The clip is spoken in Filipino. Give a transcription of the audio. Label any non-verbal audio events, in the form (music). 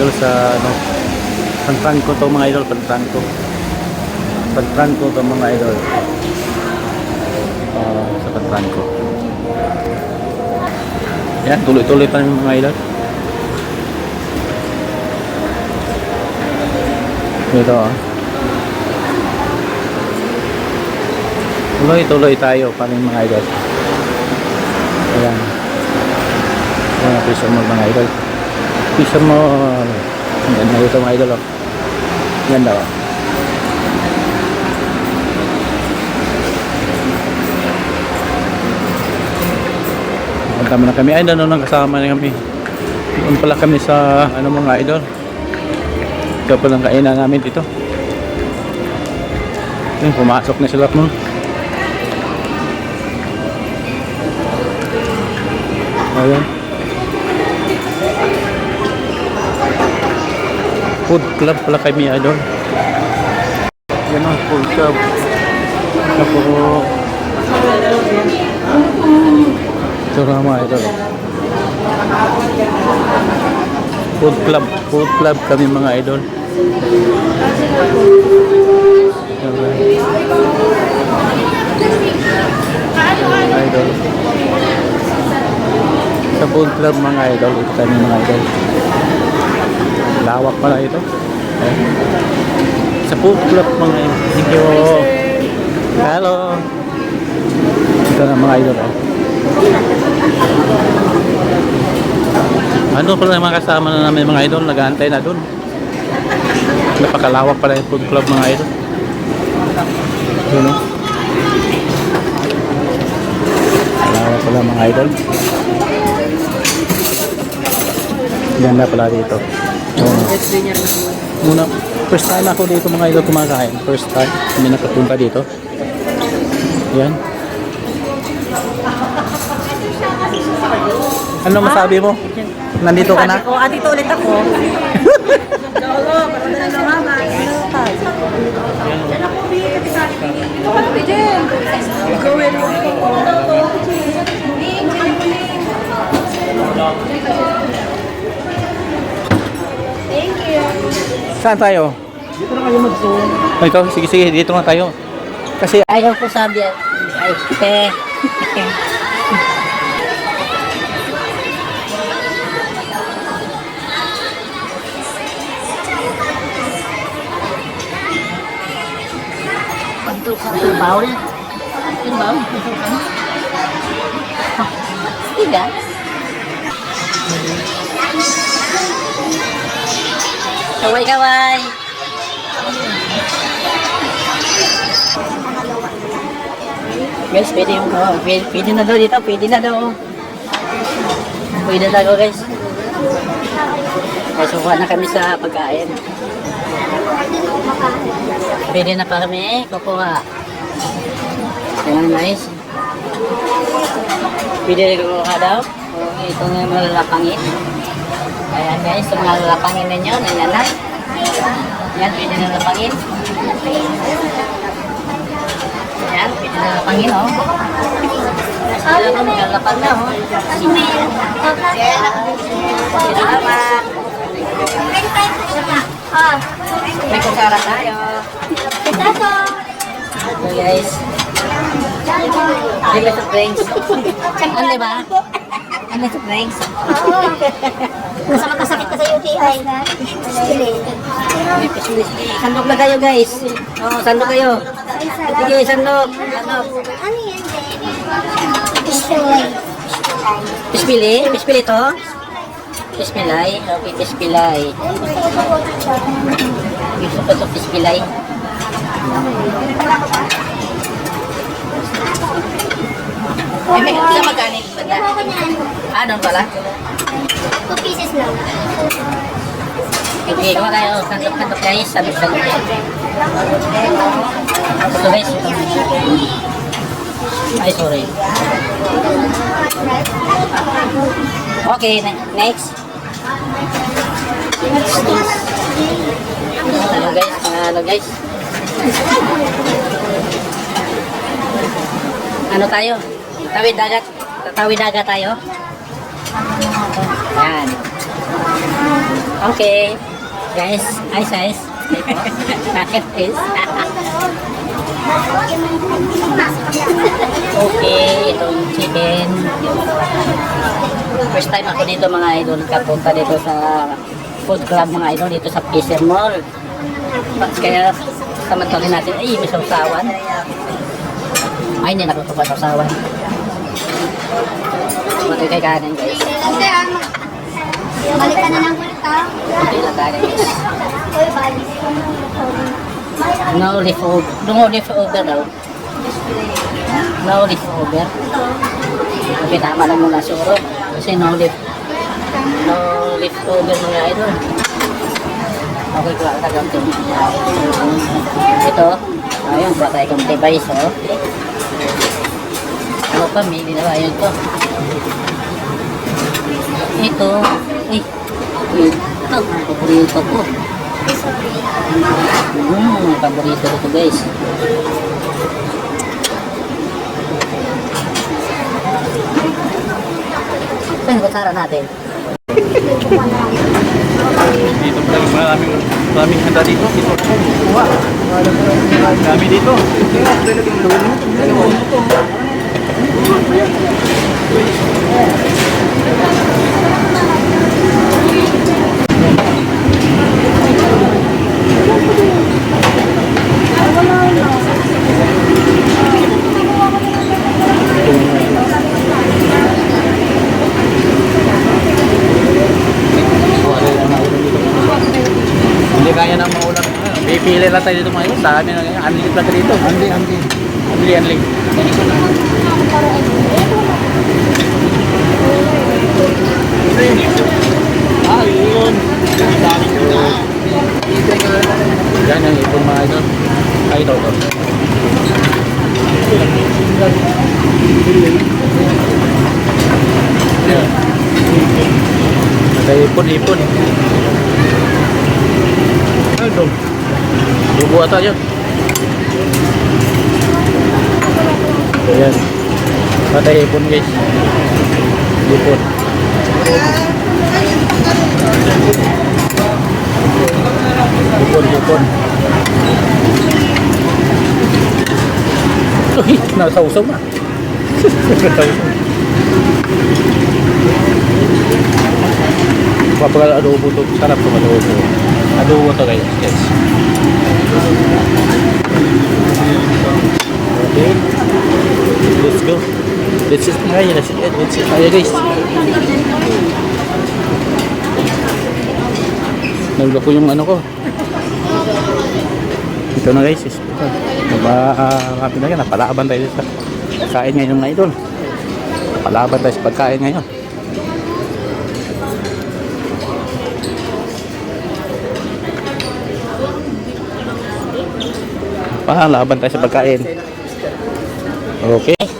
idol sa ano, Pantrangko to mga idol, Pantrangko. Pantrangko to mga idol. Ah, sa Pantrangko. Yan, tuloy-tuloy pa rin mga idol. Ito ah. Tuloy-tuloy tayo pa rin mga idol. Ayan. Ang piso mo mga idol. Piso mo. Ganda ito mga idol. Oh. Ganda oh. Mo na kami. Ay, ano nang kasama na kami. Doon pala kami sa ano mga idol. Ito pala ang kainan namin dito. Ayun, pumasok na sila mo. Ayan. Food club pala kami idol. Yan ang food club. Kapuro. Mga idol. Food club. Food club kami mga idol. Idol. Sa food club mga idol. Ito kami mga idol. Lawak pala ito. Ayan. Sa club mga you. Hello. Ito na mga idol. Oh. Ano pala mga kasama na namin mga idol, nag-aantay na dun. Napakalawak pala yung food club mga idol. Yun o. Lawak pala mga idol. Ganda pala dito. Oh. Muna, first time ako dito mga idol kumakain. First time, kami nakapunta dito. Yan. Ano masabi mo? Nandito ka na? Ko, ah, dito ulit ako. Lolo, patanda na mama. Ano tayo? Yan ako, Bi. Ito ka na, Bi, mo. Thank you. Saan tayo? Dito na kayo mag-zoom. Oh, ikaw, sige, sige, dito nga tayo. Kasi, Ayaw ko sabi. Ay, eh. Pantul ka ng bawal. Yung bawal, pantul ka. Kaway, kaway. Guys, pwede yung, oh, pwede, pwede na daw dito, pwede na daw. Pwede na daw guys. Guys, kukuha na kami sa pagkain. Pwede na pa kami, kukuha. Ayan guys. Pwede rin kukuha daw. Oh, ito nga malalapangin. Ayan guys, yung malalapangin ninyo, ayan na. Ayan, pwede na lapangin. Ayan, pwede na lapangin, oh. Ayan, oh, maglalapag na, oh. Salamat. May kusara tayo. So guys. (laughs) Ano ba? Ano sa drinks? (laughs) Masama kasakit ka sa UTI. Sandok na kayo guys. Oo, sandok kayo. Sige, sandok. Sandok. Ano yan? Pistoy. Pispili? Pispili to? Pispilay? Okay, pispilay. Gusto ko ito pispilay. Ay, may isa magkanin ba na? Ah, doon pala. Two pieces lang. Okay, kuha kayo. Sandok-sandok guys. Sandok-sandok. Ito guys. Ay, sorry. Okay, ne- next. Ano guys? Ano guys? Ano tayo? Tawid dagat. Tatawid dagat tayo. Yan. Okay. Guys, ice ice. (laughs) Bakit is? (laughs) okay, itong chicken. First time ako dito mga idol, kapunta dito sa food club mga idol dito sa Fisher Mall. Kaya samantali natin, ay may sausawan. Ay, hindi nakatuto pa sausawan. Mati kay kanin guys. Balik ka na ng kulita. Mati lang guys. No leftover. No leftover daw. No leftover. Okay, tama lang muna siguro. Kasi no left. No leftover mga idol. Okay, kuha ka gamit. Ito. Ayun, kuha tayo kong device, oh. Ano pa, may dinawa yun to. Ito. Ay. Ito, paborito ko. Hmm, paborito ko guys. Saan yung kutsara natin? Dito pala maraming maraming handa dito. Dito. Kuha. Dami dito. Pipili lang tayo dito mga yun. Dami na ganyan. Unlimited lang dito. Unli, unli. Unli, Yan ang ipon mga ito. Ay, ito, ito. Yan. Ada ipon-ipon. Ano? Bubu ata yun. Ayan. Ada ipon guys. Ipon. Ipon, ipon. (laughs) Uy, nasausog na. (laughs) Kapag adobo to, sarap to adobo. Adobo to guys, yes. Okay. Let's go. Let's just try let's eat, let's eat. Ayan guys. Ko yung ano ko. Ito na guys. Diba, uh, na yan, napalaban tayo sa kain ngayon ng idol. Napalaban tayo sa pagkain ngayon. Palaban tayo sa pagkain. Okay.